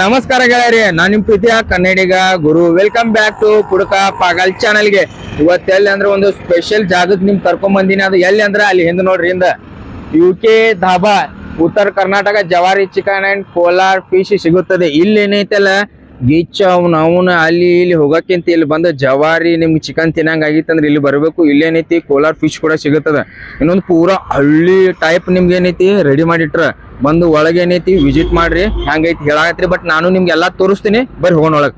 ನಮಸ್ಕಾರ ಗೆಳೆಯರಿ. ನಾನು ನಿಮ್ಮ ಪ್ರೀತಿಯ Kannadiga Guru. Welcome back to ಪುಡಕ ಪಾಗಲ್ ಚಾನಲ್ಗೆ ಇವತ್ತು ಎಲ್ಲಿ ಅಂದ್ರೆ ಒಂದು ಸ್ಪೆಷಲ್ ಜಾಗಕ್ಕೆ ನಿಮ್ ಕರ್ಕೊಂಡ್ ಬಂದಿನಿ. ಅದು ಎಲ್ಲಿ ಅಂದ್ರೆ ಅಲ್ಲಿ ಹಿಂದೆ ನೋಡ್ರಿ ಹಿಂದ. ಯು ಕೆ ಧಾಬಾ ಉತ್ತರ ಕರ್ನಾಟಕ, ಜವಾರಿ ಚಿಕನ್ ಅಂಡ್ ಕೋಲಾರ್ ಫಿಶ್ ಸಿಗುತ್ತದೆ. ಇಲ್ಲಿ ಏನೈತಲ್ಲ ಗೀಚ ಅವ್ನ ಅವನ ಅಲ್ಲಿ ಇಲ್ಲಿ ಹೋಗಕ್ಕಿಂತ ಇಲ್ಲಿ ಬಂದ ಜವಾರಿ, ನಿಮ್ಗೆ ಚಿಕನ್ ತಿನ್ನಂಗ್ ಆಗಿತ್ತಂದ್ರೆ ಇಲ್ಲಿ ಬರಬೇಕು. ಇಲ್ಲಿ ಏನೈತಿ, ಕೋಲಾರ್ ಫಿಶ್ ಕೂಡ ಸಿಗುತ್ತದೆ. ಇನ್ನೊಂದು ಪೂರಾ ಹಳ್ಳಿ ಟೈಪ್ ನಿಮ್ಗೆ ಏನೈತಿ ರೆಡಿ ಮಾಡಿಟ್ರ. ಬಂದು ಒಳಗೆ ಏನೈತಿ ವಿಸಿಟ್ ಮಾಡ್ರಿ ಹಂಗೈತಿ ಹೇಳಾಕತ್ರಿ ಬಟ್ ನಾನು ನಿಮ್ಗೆ ಎಲ್ಲಾ ತೋರಿಸ್ತೀನಿ, ಬರ್ರಿ ಹೋಗೋಣ ಒಳಗ್.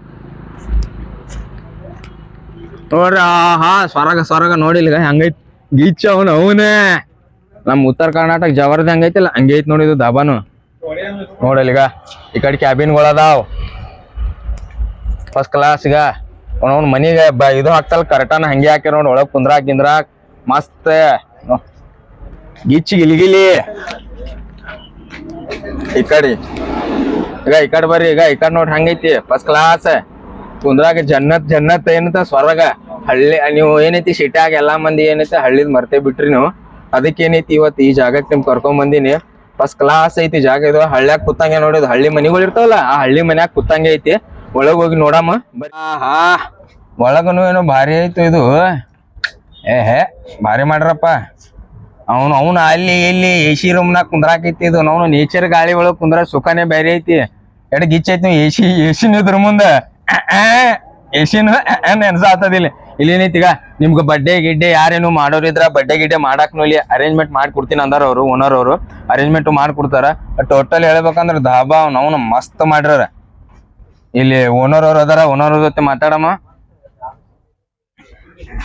ನೋಡ್ರಿ ಹಾ ಸ್ವರಗ ಸ್ವರಗ ನೋಡಿಲ್ಲ ಹಂಗೈತಿ ಗೀಚ ಅವನು, ಅವನೇ. ನಮ್ ಉತ್ತರ ಕರ್ನಾಟಕ ಜವರದ ಹಂಗೈತಿಲ್ಲ ಹಂಗೈತಿ ನೋಡಿದು ದಾಬಾನು. ಈಗ ಈ ಕಡೆ ಕ್ಯಾಬಿನ್ಗಳು ಅದಾವ್. ಫಸ್ಟ್ ಕ್ಲಾಸ್ ಈಗ ಅವ್ನ ಮನಿಗೆ ಬ ಇದು ಹಾಕ್ತಲ್ಲ ಕರೆಕ್ಟಾನ ಹಂಗೆ ಹಾಕಿ ನೋಡಿ, ಒಳಗ್ ಕುಂದ್ರಾಕ್ ಗಿಂದ್ರಾಕ್, ಮಸ್ತ್. ಗಿಚ್ಚಿ ಗಿಲಿಗಿಲಿ ಈ ಕಡೆ. ಈಗ ಈ ಕಡೆ ಬರ್ರಿ, ಈಗ ಈ ಕಡೆ ಹಂಗೈತಿ ಫಸ್ಟ್ ಕ್ಲಾಸ್ ಕುಂದ್ರಾಗ ಜನ್ನತ್ ಜನ್ನತ್ ಏನಂತ ಸ್ವರ್ಗ. ಹಳ್ಳಿ, ನೀವು ಏನೈತಿ ಸಿಟ್ಯಾಗ ಎಲ್ಲಾ ಮಂದಿ ಏನೈತಿ ಹಳ್ಳಿದ್ ಮರ್ತೇ ಬಿಟ್ರಿ ನೀವು. ಅದಕ್ಕೆ ಏನೈತಿ ಇವತ್ತು ಈ ಜಾಗಕ್ಕೆ ನಿಮ್ ಕರ್ಕೊಂಡ್ ಬಂದಿನಿ. ಫಸ್ಟ್ ಕ್ಲಾಸ್ ಐತಿ ಜಾಗ ಇದು, ಹಳ್ಳ್ಯಾಗ ಕುತ್ತಂಗೆ ನೋಡಿದ್ ಹಳ್ಳಿ ಮನಿಗಳು ಇರ್ತಾವಲ್ಲ, ಆ ಹಳ್ಳಿ ಮನ್ಯಾಗ ಕುತ್ತಂಗೆ ಐತಿ. ಒಳಗ್ ಹೋಗಿ ನೋಡಮ್ಮ. ಹಾ ಒಳಗನು ಏನೋ ಭಾರಿ ಐತು ಇದು. ಏ ಹೇ ಭಾರಿ ಮಾಡ್ರಪ್ಪ. ಅವನು ಅವನು ಅಲ್ಲಿ ಇಲ್ಲಿ ಎ ಸಿ ರೂಮ್ನಾಗ ಕುಂದ್ರಾಕೈತಿ ಇದು. ಅವನು ನೇಚರ್ ಗಾಳಿ ಒಳಗ್ ಕುಂದ್ರ ಸುಖನೇ ಬೇರೆ ಐತಿ. ಎಡ ಗಿಚ್ ಐತಿ ಎ ಸಿ ಎ ಸಿನ ಇದ್ರ ಮುಂದ. ಎ ಸಿನ ನೆನ್ಸಾತದಿಲ್ಲ ಇಲ್ಲಿ. ಏನೈತಿ ಈಗ ನಿಮ್ಗೆ ಬಡ್ಡೆ ಗಿಡ್ಡೆ ಯಾರೇನು ಮಾಡೋರಿದ್ರ ಬಡ್ಡೆ ಗಿಡ್ಡೆ ಮಾಡಾಕ್ನು ಇಲ್ಲಿ ಅರೇಂಜ್ಮೆಂಟ್ ಮಾಡ್ಕೊಡ್ತೀನಿ ಅಂದಾರ ಅವರು ಓನರ್ ಅವರು. ಅರೇಂಜ್ಮೆಂಟ್ ಮಾಡ್ಕೊಡ್ತಾರ ಟೋಟಲ್ ಹೇಳ್ಬೇಕಂದ್ರ ಧಾಬಾ ಅವ್ನ ಮಸ್ತ್ ಮಾಡ್ಯಾರ ಇಲ್ಲಿ ಓನರ್ ಅವ್ರು ಅದಾರ ಓನರ್ ಜೊತೆ ಮಾತಾಡಮ್ಮ.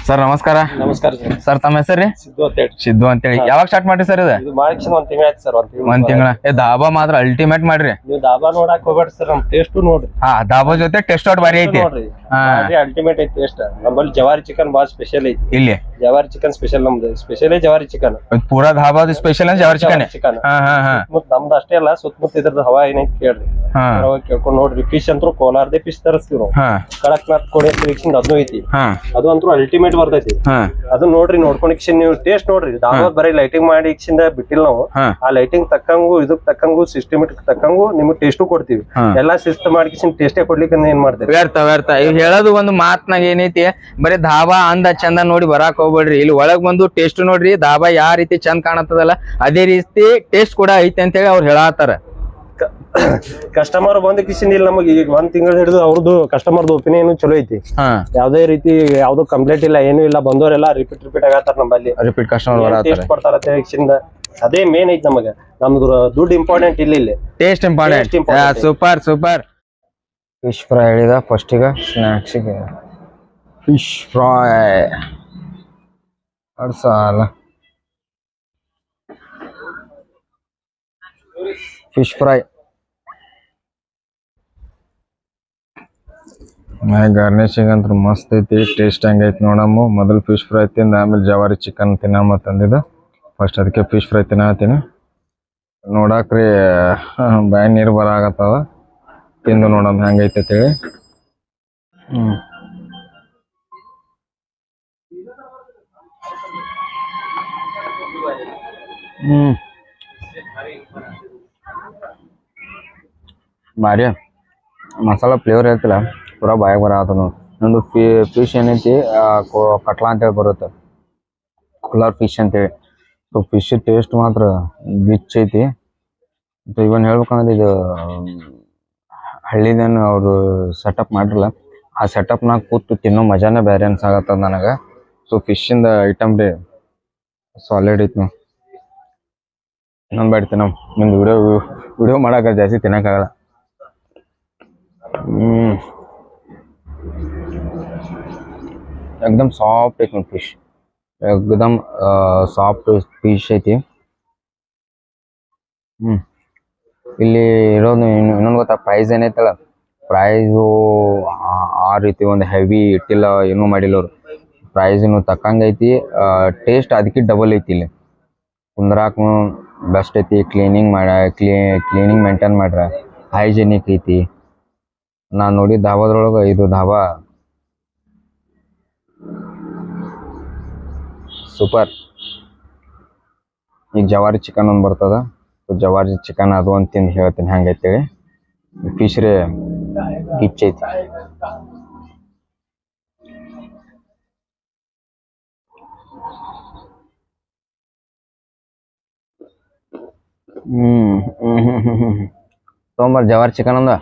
ಸರ್ ನಮಸ್ಕಾರ. ನಮಸ್ಕಾರ ಸರ್. ಸರ್ ತಮ್ಮ ಹೆಸರು ಸಿದ್ದು ಅಂತ ಹೇಳಿ ಸಿದ್ದು ಅಂತೇಳಿ. ಯಾವಾಗ ಸ್ಟಾರ್ಟ್ ಮಾಡ್ರಿ ಸರ್ ಇದು? ಇದು ಮಾಡಿಕ್ಷನ್ ಒಂದ್ ತಿಂಗಳ ಆಯ್ತು ಸರ್ ಒಂದ್ ತಿಂಗಳ ಒಂದ್ ತಿಂಗಳ. ಏ ಧಾಬಾ ಮಾತ್ರ ಅಲ್ಟಿಮೇಟ್ ಮಾಡ್ರಿ. ನೀವು ದಾಬಾ ನೋಡಕ್ ಹೋಗ್ಬೇಡ್ರಿ ಸರ್ ನಮ್ ಟೇಸ್ಟ್ ನೋಡ್ರಿ. ಹಾ ದಾಬಾ ಜೊತೆ ಟೆಸ್ಟ್ ಔಟ್ ಬಾರಿ ಐತಿ. ನೋಡ್ರಿ. ಹಾ. ಅಲ್ಟಿಮೇಟ್ ಐತಿ ಟೇಸ್ಟ್ ನಮ್ಮಲ್ಲಿ ಜವಾರಿ ಚಿಕನ್ ಬಾಳ ಸ್ಪೆಷಲ್ ಐತಿ. ಇಲ್ಲಿ. ಜವಾರಿ ಚಿಕನ್ ಸ್ಪೆಷಲ್ ನಮ್ದು. ಸ್ಪೆಷಲೇ ಜವಾರಿ ಚಿಕನ್ ಪೂರಾ ಧಾಬಾದ ಸ್ಪೆಷಲ್ ಜವಾರಿ ಚಿಕನ್. ಚಿಕನ್. ಹಾ ಹಾ ಹಾ. ಸುತ್ತಮುತ್ತ ನಮ್ದು ಅಷ್ಟೇ ಅಲ್ಲ ಸುತ್ತಮುತ್ತ ಇದ್ರದ್ದು ಹವಾ ಏನೈತಿ ಕೇಳ್ರಿ. ಹಾ. ಅವಾಗ ಕೇಳ್ಕೊಂಡ್ ನೋಡ್ರಿ ಫಿಶ್ ಅಂತೂ ಕೋಲಾರ್ದೆ ಫಿಶ್ ತರಿಸ್ತೀವಿ ನಾವು ಹಾ ಕಡಕ್ನಾಥ್ ಕೋಳಿ ಅದನ್ನು ಐತಿ. ಹಾ. ಅದು ಅಂತೂ ಅಲ್ಟಿಮೇಟ್ ಬರ್ತೈತಿ. ಹಾ. ಅದನ್ನ ನೋಡ್ರಿ ನೋಡ್ಕೊಂಡ್ ಇಕ್ಷನ್ ನೀವು ಟೇಸ್ಟ್ ನೋಡ್ರಿ. ಧಾಬಾದ್ ಬರೀ ಲೈಟಿಂಗ್ ಮಾಡಿ ಇಕ್ಷಿಂದ ಬಿಟ್ಟಿಲ್ಲ ನಾವು. ಹಾ. ಆ ಲೈಟಿಂಗ್ ತಕ್ಕಂಗು ಇದಕ್ ತಕ್ಕಂಗು ಸಿಸ್ಟಮೆಟಿಕ್ ತಕ್ಕಂಗು ನಿಮ್ಗೆ ಟೇಸ್ಟು ಕೊಡ್ತೀವಿ. ಹಾ. ಎಲ್ಲಾ ಸಿಸ್ಟಮ್ ಮಾಡಿ ಟೇಸ್ಟೇ ಕೊಡ್ಲಿಕ್ಕೆ ಏನ್ ಮಾಡ್ತೀವಿ ವ್ಯರ್ಥ ವ್ಯರ್ಥ. ಇವ್ ಹೇಳೋದು ಒಂದು ಮಾತ್ನಾಗ ಏನೈತಿ ಬರೀ ಧಾಬಾ ಅಂದ ಚಂದ ನೋಡಿ ಬರಾಕ್ ಹೋಗ್ಬೇಡ್ರಿ. ಇಲ್ಲಿ ಒಳಗ್ ಬಂದು ಟೇಸ್ಟ್ ನೋಡ್ರಿ ದಾಬಾ ಯಾವ ರೀತಿ ಚಂದ ಕಾಣತ್ತದಲ್ಲ ಅದೇ ರೀತಿ ಟೇಸ್ಟ್ ಕೂಡ ಐತೆ ಅಂತ ಹೇಳಿ ಅವ್ರು ಹೇಳತ್ತಾರ. ಕಸ್ಟಮರ್ ಬಂದ ಕಿಸಿಂದ ಇಲ್ಲಿ ನಮಗೆ. ಈಗ ಒಂದ್ ತಿಂಗಳ ಹಿಡಿದು ಅವ್ರದ್ದು ಕಸ್ಟಮರ್ದು ಒಪಿನಿಯನ್ ಚಲೋ ಐತಿ. ಯಾವ್ದೇ ರೀತಿ ಯಾವ್ದು ಕಂಪ್ಲೇಂಟ್ ಇಲ್ಲ ಏನು ಇಲ್ಲ ಬಂದವರೆಲ್ಲ ರಿಪೀಟ್ ರಿಪೀಟ್ ಆಗತ್ತಾರ ನಮ್ಮಲ್ಲಿ. ರಿಪೀಟ್ ಕಸ್ಟಮರ್ ಟೇಸ್ಟ್ ಕೊಡ್ತಾರ ಅದೇ ಮೇನ್ ಐತಿ ನಮಗೆ. ನಮ್ದು ದುಡ್ಡು ಇಂಪಾರ್ಟೆಂಟ್ ಇಲ್ಲ ಇಲ್ಲಿ. Taste important super super fish fry ಹೇಳಿದ ಫಸ್ಟಿಗೆ ಸ್ನ್ಯಾಕ್ಸಿಗೆ ಫಿಶ್ ಫ್ರೈ ಅಲ್ಲ ಫಿಶ್ ಫ್ರೈ ಗಾರ್ನಿಶಿಂಗ್ ಅಂತ ಮಸ್ತ್ ಐತಿ ಟೇಸ್ಟ್ ಹೆಂಗೈತಿ ನೋಡಮ್ಮ ಮೊದಲು ಫಿಶ್ ಫ್ರೈ ತಿಂದ ಆಮೇಲೆ ಜವಾರಿ ಚಿಕನ್ ತಿನ್ನಮ್ಮ ತಂದಿದ್ದು ಫಸ್ಟ್ ಅದಕ್ಕೆ ಫಿಶ್ ಫ್ರೈ ತಿನ್ನತ್ತೀನಿ ನೋಡಾಕ್ರಿ ಬಾಯಿ ನೀರು ಬರಾಗತ್ತದ ತಿಂದು ನೋಡಮ್ ಹೆಂಗೈತೆ ಹ್ಮ್ ಹ್ಮ್. ಭಾರಿ ಮಸಾಲ ಫ್ಲೇವರ್ ಇರ್ತಿಲ್ಲ ಪೂರ ಬಾಯಾಗ ಬರಾಕತ್ತ ಒಂದು ಫಿಶ್ ಏನೈತಿ ಕಟ್ಲ ಅಂತೇಳಿ ಬರುತ್ತೆ. ಕುಲಾರ್ ಫಿಶ್ ಅಂತೇಳಿ. ಸೊ ಫಿಶ್ ಟೇಸ್ಟ್ ಮಾತ್ರ ಬಿಚ್ ಐತಿ. ಇವನ್ ಹೇಳ್ಬೇಕಂದ್ರೆ ಇದು, ಹಳ್ಳಿದೇನು ಅವರು ಸೆಟಪ್ ಮಾಡಿರಲ್ಲ, ಆ ಸೆಟಪ್ನಾಗ ಕೂತು ತಿನ್ನೋ ಮಜಾನೇ ಬೇರೆ ಅನ್ಸಾಗತ್ತದ ನನಗೆ. ಸೊ ಇಂದ ಐಟಮ್ ರೀ. ಸಾಲಿಡ್ ಐತಿ ನಾವು ಇನ್ನೊಂದು ಬೇಡ ತಿನ್ನೋ ನಿಮ್ದು ವಿಡಿಯೋ ವಿಡಿಯೋ ಮಾಡಕ್ಕ ಜಾಸ್ತಿ ತಿನ್ನಕ್ಕಾಗಲ್ಲ. ಹ್ಮ್. ಎಕ್ದಮ್ ಸಾಫ್ಟ್ ಐತಿ ಫಿಶ್ ಎಕ್ದಮ್ ಸಾಫ್ಟ್ ಫಿಶ್ ಐತಿ. ಹ್ಮ್. ಇಲ್ಲಿ ಇರೋದು ಇನ್ನು, ಇನ್ನೊಂದು ಗೊತ್ತಾ ಪ್ರೈಸ್ ಏನೈತಲ್ಲ ಪ್ರೈಸು ಆ ರೀತಿ ಒಂದು ಹೆವಿ ಇಟ್ಟಿಲ್ಲ ಏನೂ ಮಾಡಿಲ್ಲ ಅವ್ರು. ಪ್ರೈಸ್ನು ತಕ್ಕಂಗೈತಿ ಟೇಸ್ಟ್ ಅದಕ್ಕೆ ಡಬಲ್ ಐತಿ ಇಲ್ಲಿ. ಕುಂದ್ರಾಕು ಬೆಸ್ಟ್ ಐತಿ. ಕ್ಲೀನಿಂಗ್ ಮಾಡ ಕ್ಲೀ ಕ್ಲೀನಿಂಗ್ ಮೇಂಟೈನ್ ಮಾಡ್ರ. ಹೈಜೆನಿಕ್ ಐತಿ. ನಾನು ನೋಡಿ ಧಾಬಾದ್ರೊಳಗೆ ಇದು ಧಾಬಾ. ಸೂಪರ್ ಈಗ ಜವಾರಿ ಚಿಕನ್ ಒಂದು ಬರ್ತದ. ಜವಾರಿ ಚಿಕನ್ ಅದು ಒಂದು ತಿಂದು ಹೇಳ್ತೀನಿ. ಹೆಂಗೈತೇಳಿ ಫಿಶ್ ರೀ ಗಿಚ್ ಐತಿ. ಹ್ಮ್ ತೊಗೊಂಬರ್ ಜವಾರಿ ಚಿಕನ್ ಅಂದ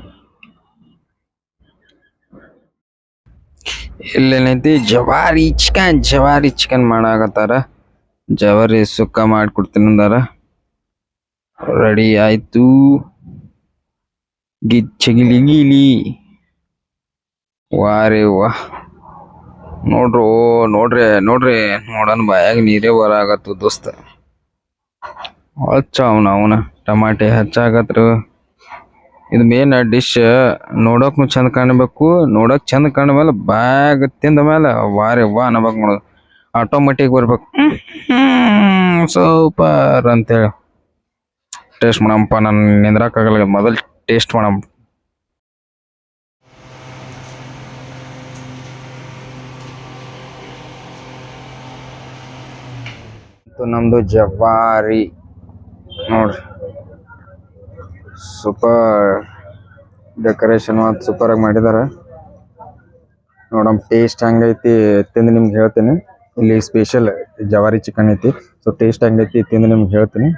ಇಲ್ಲೇನೈತಿ, ಜವಾರಿ ಚಿಕನ್ ಜವಾರಿ ಚಿಕನ್ ಮಾಡಾಕತ್ತಾರ. ಜವಾರಿ ಸುಕ್ಕ ಮಾಡ್ಕೊಡ್ತೀನಿ ಅಂದಾರ. ರೆಡಿ ಆಯ್ತು. ಗಿಚ್ಚಿಗಿಲಿ ಗಿಲಿ. ವಾರೇ ವಾ. ನೋಡ್ರು, ನೋಡ್ರಿ ನೋಡ್ರಿ, ನೋಡನ್ ಬಾಯಾಗ ನೀರೇ ಬರಾಗತ್ತು ದೋಸ್ತ. ಹಚ್ಚ ಅವನ ಟಮಾಟೆ ಹಚ್ಚಾಕತ್ರು ಇದು ಮೇನ್ ಡಿಶ್ ನೋಡಕ್ನು ಚಂದ ಕಾಣಬೇಕು. ನೋಡಕ್ ಚಂದ ಕಾಣ ಮೇಲೆ ಬ್ಯಾಗ್ ತಿಂದ ಮೇಲೆ ವಾರೆ ವಾ ಅನ್ಬೇಕು ನೋಡೋದು ಆಟೋಮೆಟಿಕ್ ಬರ್ಬೇಕು. ಸೂಪರ್ ಅಂತೇಳಿ. ಟೇಸ್ಟ್ ಮಾಡಪ್ಪ ನಾನು ನಿಂದ್ರಕ್ಕಾಗಲ್ಲ. ಮೊದಲು ಟೇಸ್ಟ್ ಮಾಡಮ್ ನಮ್ಮದು ಜವಾರಿ. ನೋಡ್ರಿ ಸೂಪರ್ ಡೆಕೋರೇಷನ್ ಅದು ಸೂಪರ್ ಆಗಿ ಮಾಡಿದಾರೆ. ನೋಡಮ್ ಟೇಸ್ಟ್ ಹೆಂಗೈತಿ ತಿಂದು ನಿಮ್ಗೆ ಹೇಳ್ತೀನಿ. ಇಲ್ಲಿ ಸ್ಪೆಷಲ್ ಜವಾರಿ ಚಿಕನ್ ಐತಿ. ಸೊ ಟೇಸ್ಟ್ ಹೆಂಗೈತಿ ತಿಂದು ನಿಮ್ಗೆ ಹೇಳ್ತೀನಿ.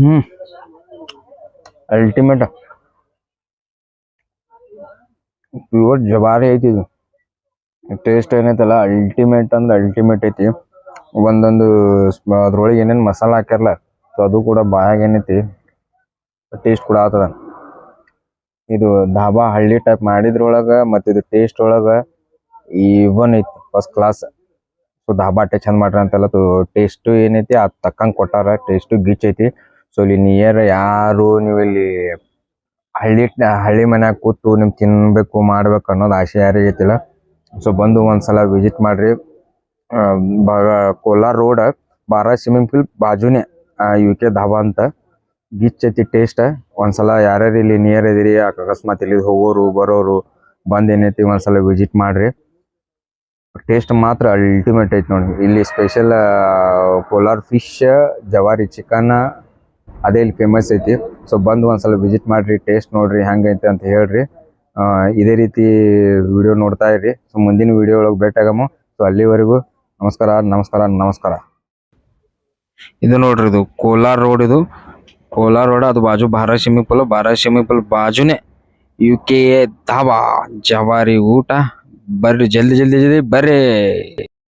ಹ್ಮ್. ಅಲ್ಟಿಮೇಟ್ ಪ್ಯೂರ್ ಜವಾರಿ ಐತಿ ಇದು. ಟೇಸ್ಟ್ ಏನೈತಲ್ಲ ಅಲ್ಟಿಮೇಟ್ ಅಂದ್ರೆ ಅಲ್ಟಿಮೇಟ್ ಐತಿ. ಒಂದೊಂದು ಅದ್ರೊಳಗೆ ಏನೇನು ಮಸಾಲ ಹಾಕ್ಯಾರಲ್ಲ ಸೊ ಅದು ಕೂಡ ಬಾಯಾಗ ಏನೈತಿ. ಟೇಸ್ಟ್ ಕೂಡ ಆತದ. ಇದು ಧಾಬಾ ಹಳ್ಳಿ ಟೈಪ್ ಮಾಡಿದ್ರೊಳಗೆ ಮತ್ತು ಇದು ಟೇಸ್ಟ್ ಒಳಗ ಈವನ್ ಐತಿ ಫಸ್ಟ್ ಕ್ಲಾಸ್ ಸೊ ಧಾಬಾ ಅಟ್ಟೆ ಚಂದ ಮಾಡ್ರಿ ಅಂತೆಲ್ಲ ಟೇಸ್ಟ್ ಏನೈತಿ, ಅದ್ ತಕ್ಕಂಗ್ ಕೊಟ್ಟಾರ ಟೇಸ್ಟ್ ಗಿಚ್ ಐತಿ. ಸೊ ಇಲ್ಲಿ ನಿಯರ್ ಯಾರು ನೀವು ಇಲ್ಲಿ ಹಳ್ಳಿ ಹಳ್ಳಿ ಮನ್ಯಾಗ ಕೂತು ನಿಮ್ಗೆ ತಿನ್ಬೇಕು, ಮಾಡ್ಬೇಕು ಅನ್ನೋದು ಆಸೆ ಯಾರಿಗೆ ಐತಿಲ್ಲ ಸೊ ಬಂದು ಒಂದ್ಸಲ ವಿಸಿಟ್ ಮಾಡ್ರಿ. ಕೋಲಾರ್ ರೋಡ್ ಬಾರ ಸ್ವಿಮ್ಮಿಂಗ್ ಪೂಲ್ ಬಾಜುನೇ ಯು ಕೆ ಧಾಬಾ ಅಂತ. ಗಿಚ್ ಐತಿ ಟೇಸ್ಟ್ ಒಂದ್ಸಲ ಯಾರ್ಯಾರು ಇಲ್ಲಿ ನಿಯರ್ ಇದೀರಿ, ಅಕಸ್ಮಾತ್ ಇಲ್ಲಿ ಹೋಗೋರು, ಬರೋರು, ಬಂದ್ ಏನೈತಿ ಒಂದ್ಸಲ ವಿಸಿಟ್ ಮಾಡ್ರಿ. ಟೇಸ್ಟ್ ಮಾತ್ರ ಅಲ್ಟಿಮೇಟ್ ಐತಿ ನೋಡಿ ಇಲ್ಲಿ ಸ್ಪೆಷಲ್ ಕೋಲಾರ್ ಫಿಶ್ ಜವಾರಿ ಚಿಕನ್ ಅದೇ ಇಲ್ಲಿ ಫೇಮಸ್ ಐತಿ. ಸೊ ಬಂದು ಒಂದ್ಸಲ ವಿಸಿಟ್ ಮಾಡ್ರಿ ಟೇಸ್ಟ್ ನೋಡ್ರಿ ಹೆಂಗೈತೆ ಅಂತ ಹೇಳ್ರಿ. ಇದೇ ರೀತಿ ವಿಡಿಯೋ ನೋಡ್ತಾ ಇರ್ರಿ. ಸೊ ಮುಂದಿನ ವಿಡಿಯೋ ಒಳಗೆ ಭೇಟಿಯಾಗಮ್ಮ ಸೊ ಅಲ್ಲಿವರೆಗೂ ನಮಸ್ಕಾರ ನಮಸ್ಕಾರ ನಮಸ್ಕಾರ. ಇದು ನೋಡ್ರಿ, ಇದು ಕೋಲಾರ ರೋಡ್ ಇದು. ಕೋಲಾರ ರೋಡ್, ಅದು ಬಾಜು Bharat swimming pool. Bharat swimming pool ಬಾಜುನೇ U K A dhaba. ಜವಾರಿ ಊಟ. ಬರ್ರಿ, ಜಲ್ದಿ ಜಲ್ದಿ ಜಲ್ದಿ ಬರ್ರಿ.